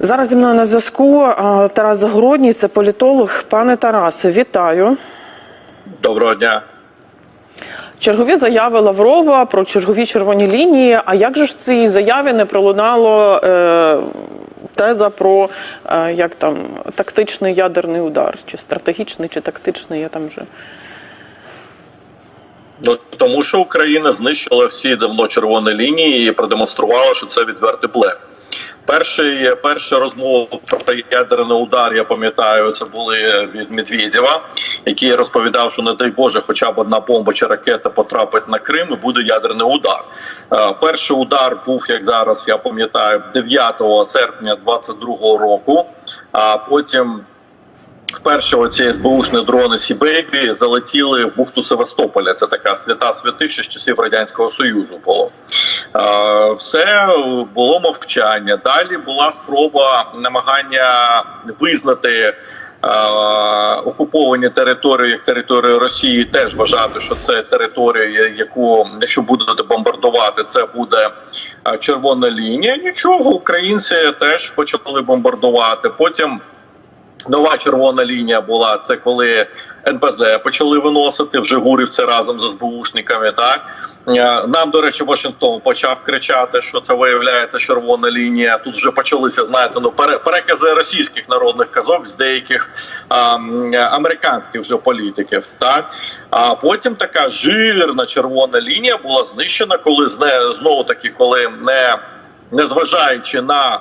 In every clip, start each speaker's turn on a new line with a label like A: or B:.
A: Зараз зі мною на зв'язку Тарас Загородній, це політолог. Пане Тарасе, вітаю.
B: Доброго дня.
A: Чергові заяви Лаврова про чергові червоні лінії. А як же ж в цій заяві не пролунало е, теза про е, як там тактичний ядерний удар, чи стратегічний, чи тактичний? Я там вже
B: Ну тому, що Україна знищила всі давно червоні лінії і продемонструвала, що це відвертий блеф. Перший перша розмова про ядерний удар, я пам'ятаю, це були від Медведєва, який розповідав, що не дай Боже, хоча б одна бомба чи ракета потрапить на Крим, і буде ядерний удар. Е, Перший удар був, як зараз я пам'ятаю, 9 серпня 22-го року. А потім Вперше оці СБУшні дрони Сібейбі залетіли в бухту Севастополя. Це така свята святиша з часів радянського союзу. Було все було мовчання. Далі була спроба намагання визнати. Окуповані території як територію Росії теж вважати, що це територія, яку якщо будете бомбардувати, це буде червона лінія. Нічого, українці теж почали бомбардувати. Потім Нова червона лінія була це коли НПЗ почали виносити вже Гурівці разом з СБУшниками. Так Е, нам, до речі, Вашингтон почав кричати, що це виявляється червона лінія. Тут вже почалися знаєте, ну перекази російських народних казок з деяких а, американських вже політиків. Так а потім така жирна червона лінія була знищена, коли знову таки, коли не незважаючи на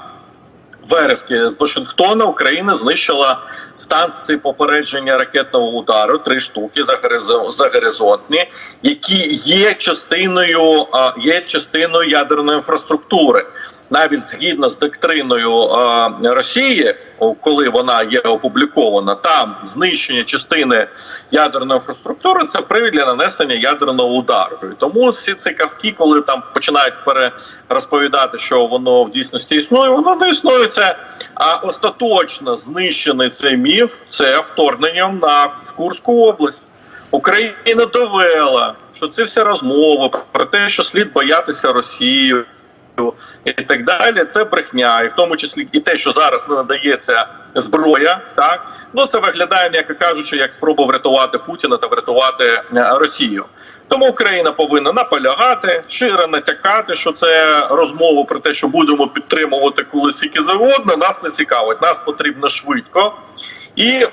B: верески з Вашингтона Україна знищила станції попередження ракетного удару, три штуки загоризо- загоризонтні, які є частиною є частиною ядерної інфраструктури. Навіть згідно з доктриною а, Росії, коли вона є опублікована, там знищення частини ядерної інфраструктури це привід для нанесення ядерного удару. І тому всі ці казки, коли там починають перерозповідати, що воно в дійсності існує, воно не існує. Це а остаточно знищений цей міф це вторгненням на в Курську область. Україна довела, що це вся розмова про те, що слід боятися Росії і так далі. Це брехня, і в тому числі і те, що зараз не надається зброя, так ну це виглядає, м'яко кажучи, як спроба врятувати Путіна та врятувати е, Росію. Тому Україна повинна наполягати, щиро натякати, що це розмова про те, що будемо підтримувати коли скільки завгодно, нас не цікавить. Нас потрібно швидко і.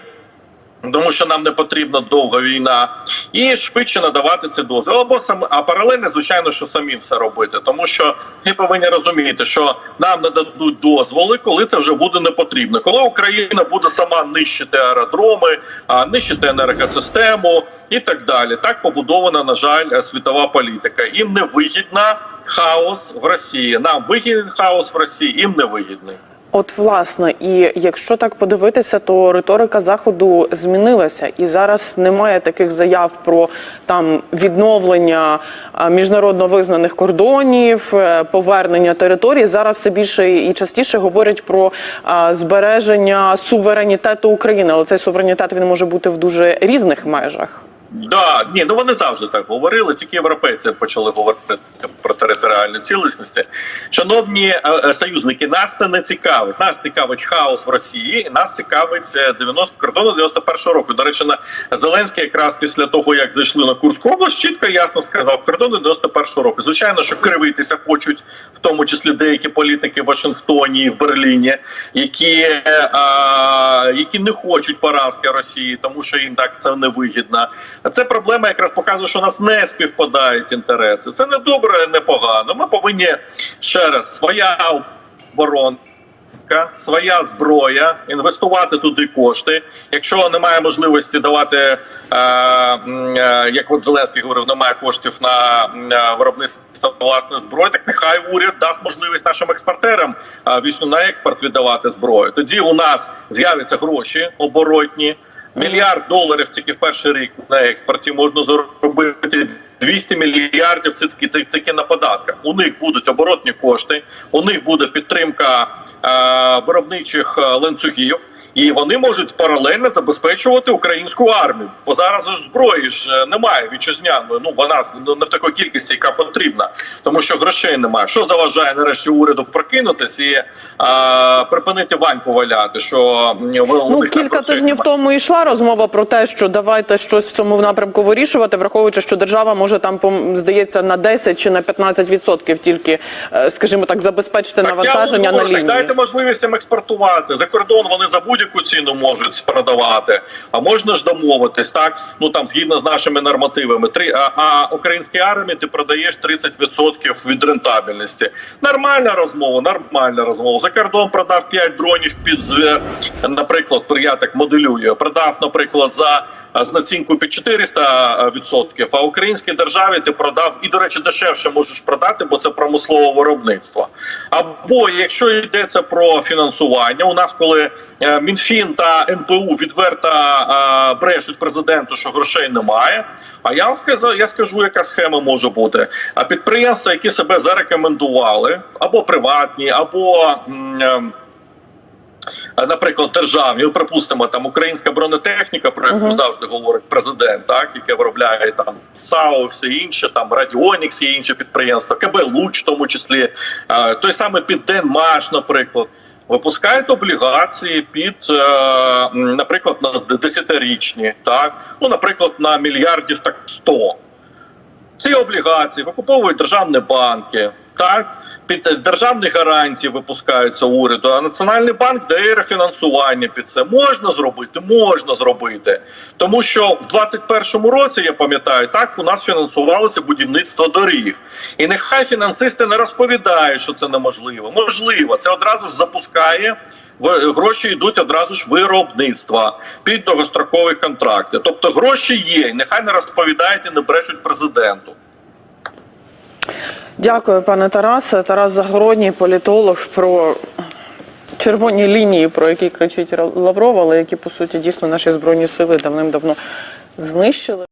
B: Тому що нам не потрібна довга війна, і швидше надавати це дозвіл. Або сам а паралельно, звичайно, що самі все робити, тому що ми повинні розуміти, що нам нададуть дозволи, коли це вже буде не потрібно. Коли Україна буде сама нищити аеродроми, а нищити енергосистему і так далі. Так побудована, на жаль, світова політика. Їм не вигідна хаос в Росії. Нам вигідний хаос в Росії, їм не вигідний.
A: От власне, і якщо так подивитися, то риторика заходу змінилася, і зараз немає таких заяв про там відновлення міжнародно визнаних кордонів, е, повернення територій. Зараз все більше і частіше говорять про збереження суверенітету України, але цей суверенітет він може бути в дуже різних межах.
B: Да, ні, ну вони завжди так говорили. Тільки європейці почали говорити про територіальну цілісності. Шановні е, е, союзники, нас це не цікавить. Нас цікавить хаос в Росії, і нас цікавить е, 90 кордону 91-го року. До речі, на Зеленський якраз після того, як зайшли на Курську область, чітко ясно сказав кордони 91-го року. Звичайно, що кривитися хочуть, в тому числі деякі політики в Вашингтоні в Берліні, які, е, а, які не хочуть поразки Росії, тому що їм так це не вигідно. Це проблема якраз показує, що у нас не співпадають інтереси. Це не добре, не погано. Ми повинні ще раз своя оборона. Своя зброя, інвестувати туди кошти. Якщо немає можливості давати, е, е, як от Зеленський говорив, немає коштів на е, виробництво власної зброї, так нехай уряд дасть можливість нашим експортерам е, вісну на експорт віддавати зброю. Тоді у нас з'являться гроші оборотні. Мільярд доларів тільки в перший рік на експорті можна заробити 200 мільярдів. Це таки це тільки на податках. У них будуть оборотні кошти, у них буде підтримка е, виробничих е, ланцюгів. І вони можуть паралельно забезпечувати українську армію. Бо зараз ж зброї ж е, немає вітчизняної. Ну вона ну, не в такій кількості, яка потрібна, тому що грошей немає. Що заважає нарешті уряду прокинутись і а, припинити ваньку валяти? Що
A: Ну, кілька тижнів
B: немає?
A: тому йшла розмова про те, що давайте щось в цьому напрямку вирішувати, враховуючи, що держава може там здається на 10 чи на 15% тільки, е, скажімо так, забезпечити
B: Так, я
A: навантаження
B: вам
A: на
B: говорю, так. Дайте можливість їм експортувати за кордон. Вони за будь-яку ціну можуть продавати. А можна ж домовитись, так ну там згідно з нашими нормативами. Три а, а українській армії ти продаєш 30% від рентабельності. Нормальна розмова, нормальна розмова. За кордон продав 5 дронів під наприклад, я так моделюю. Продав, наприклад, за з націнкою під 400 відсотків, а українській державі ти продав і, до речі, дешевше можеш продати, бо це промислове виробництво. Або якщо йдеться про фінансування, у нас коли е, Мінфін та НПУ відверто е, брешуть президенту, що грошей немає. А я вам сказав, я скажу, яка схема може бути. А підприємства, які себе зарекомендували, або приватні, або м, ем, наприклад, державні, ну, припустимо, там українська бронетехніка, про яку завжди говорить президент, так яке виробляє там САУ, все інше, там Радіонікс і інші підприємства, КБ Луч, в тому числі той самий Підденмаш, наприклад. Випускають облігації під, е, наприклад, на десятирічні, так ну, наприклад, на мільярдів так 100. Ці облігації викуповують державні банки, так під державні гарантії випускаються уряду. А національний банк дає рефінансування під це. Можна зробити, можна зробити, тому що в 2021 році я пам'ятаю, так у нас фінансувалося будівництво доріг, і нехай фінансисти не розповідають, що це неможливо. Можливо, це одразу ж запускає. Гроші йдуть одразу ж виробництва під довгострокові контракти. Тобто гроші є, нехай не розповідають і не брешуть президенту.
A: Дякую, пане Тарасе. Тарас Загородній, політолог, про червоні лінії, про які кричить Лавров, але які по суті дійсно наші збройні сили давним-давно знищили.